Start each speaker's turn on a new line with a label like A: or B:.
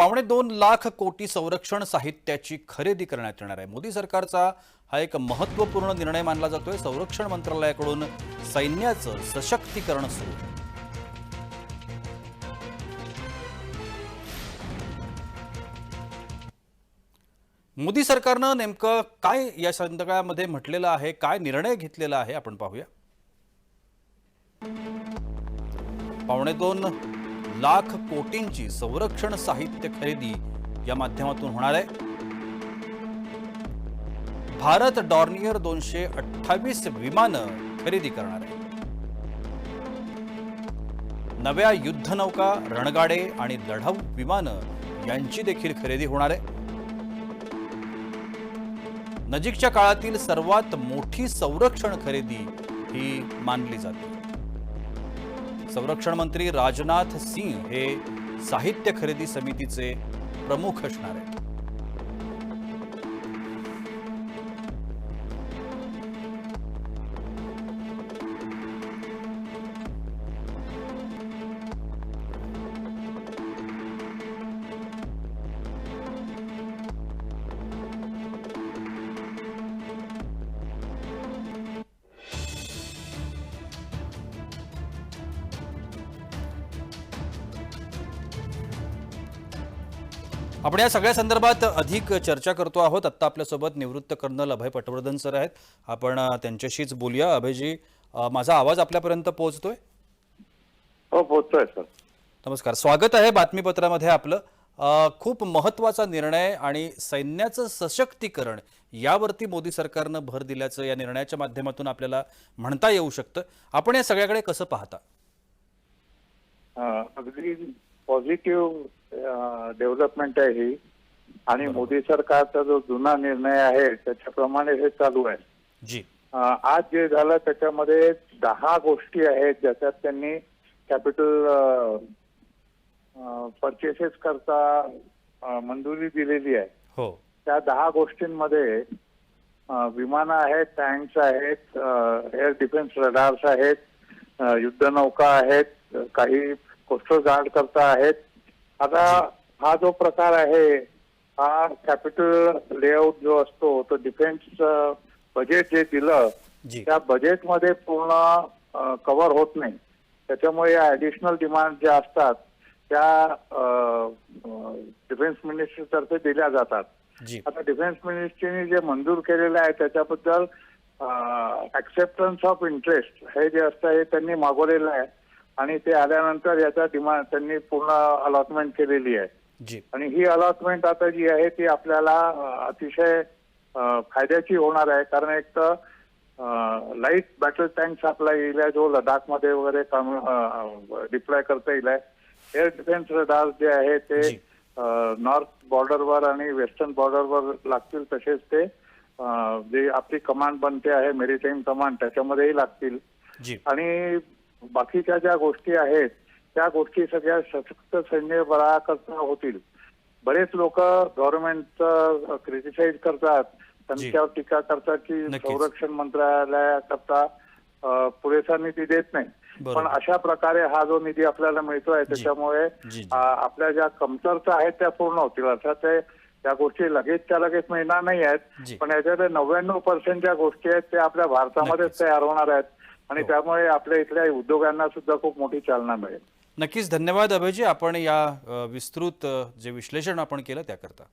A: पावणे दोन लाख कोटी संरक्षण साहित्याची खरेदी करण्यात येणार आहे. मोदी सरकारचा हा एक महत्त्वपूर्ण निर्णय मानला जातोय. संरक्षण मंत्रालयाकडून सैन्याचं सशक्तीकरण सुरू. मोदी सरकारनं नेमकं काय या संदर्भामध्ये म्हटलेलं आहे? काय निर्णय घेतलेला आहे? आपण पाहूया. पावणे दोन लाख कोटींची संरक्षण साहित्य खरेदी या माध्यमातून होणार आहे. भारत डॉर्नियर दोनशे अठ्ठावीस विमानं खरेदी करणार आहे. नव्या युद्धनौका रणगाडे आणि लढाऊ विमानं यांची देखील खरेदी होणार आहे. नजीकच्या काळातील सर्वात मोठी संरक्षण खरेदी ही मानली जाते. संरक्षण मंत्री राजनाथ सिंह हे साहित्य खरेदी समितीचे प्रमुख असणार आहेत. आपण या सगळ्या संदर्भात अधिक चर्चा करतो आहोत. आत्ता आपल्यासोबत निवृत्त कर्नल अभय पटवर्धन सर आहेत. आपण त्यांच्याशीच बोलूया. अभयजी माझा आवाज आपल्यापर्यंत पोहोचतोय?
B: हो पोहोचतोय सर.
A: नमस्कार. स्वागत आहे बातमीपत्रामध्ये आपलं. खूप महत्त्वाचा निर्णय आणि सैन्याचं सशक्तीकरण यावरती मोदी सरकारनं भर दिल्याचं या निर्णयाच्या माध्यमातून आपल्याला म्हणता येऊ शकतं. आपण या सगळ्याकडे कसं पाहता?
B: अगदी पॉझिटिव्ह डेव्हलपमेंट आहे. ही आणि मोदी सरकारचा जो जुना निर्णय आहे त्याच्याप्रमाणे हे चालू आहे.
A: जी.
B: आज जे झालं त्याच्यामध्ये दहा गोष्टी आहेत ज्याच्यात त्यांनी कॅपिटल परचेसेस करता मंजुरी दिलेली आहे.
A: हो.
B: त्या दहा गोष्टींमध्ये विमानं आहेत टँक्स आहेत एअर डिफेन्स रडार्स आहेत युद्धनौका आहेत काही कोस्टल गार्ड करता आहेत आता हा जो प्रकार आहे हा कॅपिटल लेआउट जो असतो तो डिफेन्स बजेट जे दिलं त्या बजेटमध्ये पूर्ण कव्हर होत नाही. त्याच्यामुळे या ऍडिशनल डिमांड ज्या असतात त्या डिफेन्स मिनिस्ट्रीतर्फे दिल्या जातात. आता डिफेन्स मिनिस्ट्रीने जे मंजूर केलेलं आहे त्याच्याबद्दल ऍक्सेप्टन्स ऑफ इंटरेस्ट हे जे असतं हे त्यांनी मागवलेलं आहे. आणि ते आल्यानंतर याचा डिमांड त्यांनी पूर्ण अलॉटमेंट केलेली आहे. आणि ही अलॉटमेंट आता जी आहे ती आपल्याला अतिशय फायद्याची होणार आहे. कारण एक तर लाइट बॅटल टँक्स आपला येईल जो लडाखमध्ये वगैरे काम डिप्लॉय करता येईल एअर डिफेन्स रडार जे आहे ते. नॉर्थ बॉर्डरवर आणि वेस्टर्न बॉर्डरवर लागतील. तसेच ते जे आपली कमांड बनते आहे मेरीटाईम कमांड त्याच्यामध्येही लागतील. आणि बाकीच्या ज्या गोष्टी आहेत त्या गोष्टी सगळ्या सशक्त सैन्य बळाकरता होतील बरेच लोक गव्हर्नमेंटचं क्रिटिसाइज करतात त्यांच्यावर टीका करतात की. संरक्षण मंत्रालयाकरता पुरेसा निधी देत नाही. पण अशा प्रकारे हा जो निधी आपल्याला मिळतोय त्याच्यामुळे आपल्या ज्या कमतरता आहेत त्या पूर्ण होतील अर्थात ते त्या गोष्टी लगेचच्या लगेच मिळणार नाही. आहेत पण याच्यात नव्याण्णव पर्सेंट ज्या गोष्टी आहेत त्या आपल्या भारतामध्येच. तयार होणार आहेत आणि
A: हो.
B: त्यामुळे आपल्या इथल्या उद्योगांना सुद्धा खूप मोठी चालना मिळेल.
A: नक्कीच. धन्यवाद अभयजी आपण या विस्तृत जे विश्लेषण आपण केलं त्याकरता.